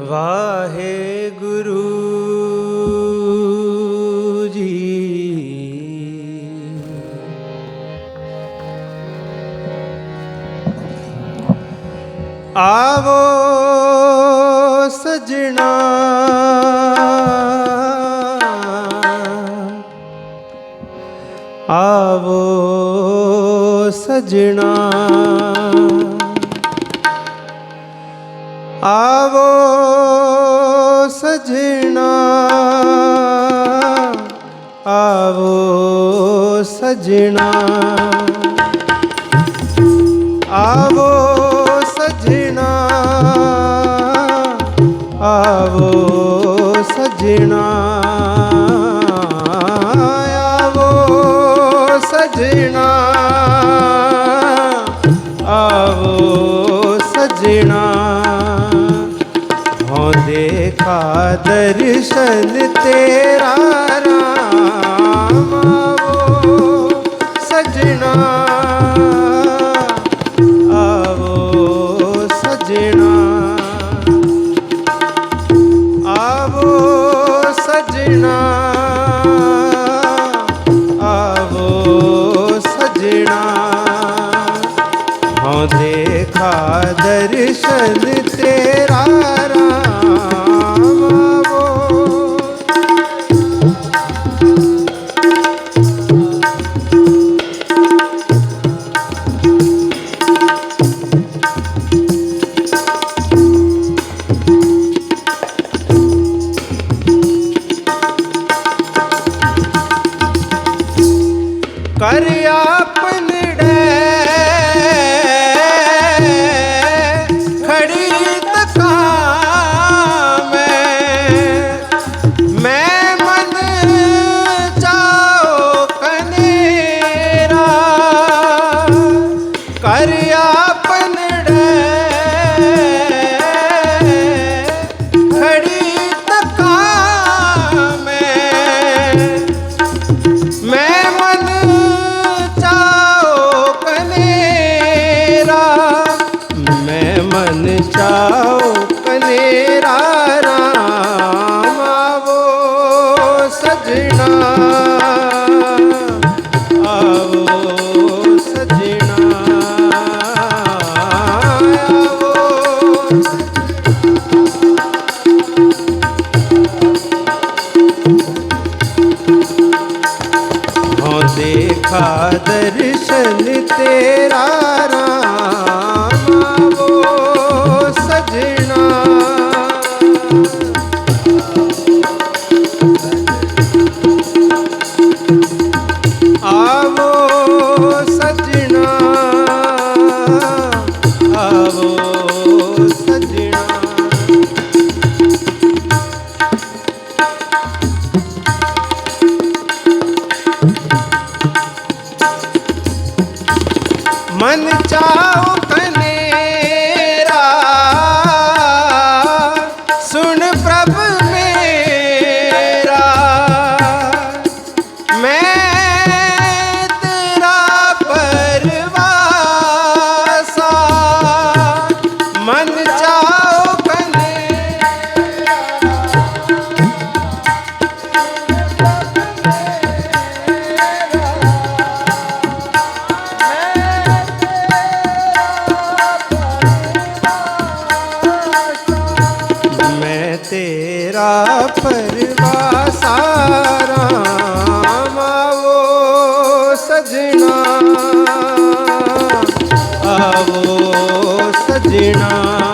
ਵਾਹਿਗੁਰੂ ਜੀ। ਆਵੋ ਸਜਣਾ। ਆਵੋ ਸਜਣਾ। ਆਵੋ ਸਜਣਾ। ਆਵੋ ਸਜਣਾ। ਆਵੋ ਸਜਣਾ। ਆਵੋ ਸਜਣਾ। ਆਵੋ ਸਜਣਾ। ਹੋਂਦੇ ਕਾ ਦਰਸ਼ਨ ਤੇਰਾ। करिया বাজে না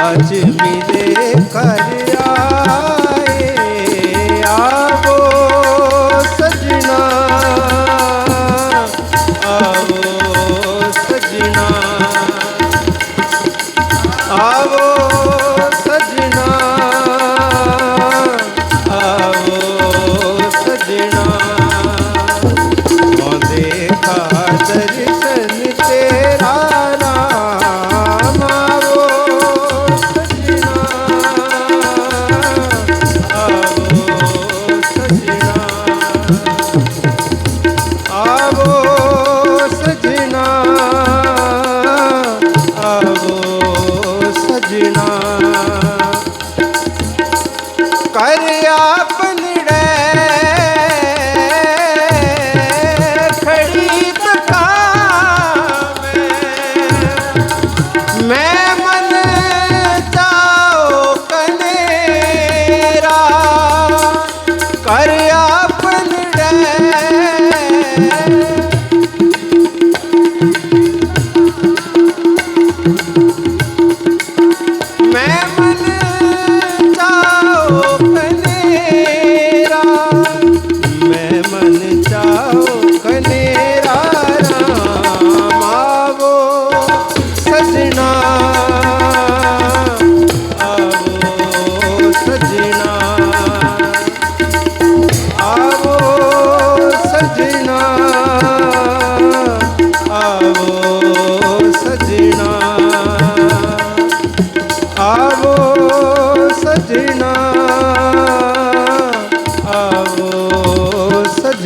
साज मिले कर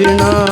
कृष्णा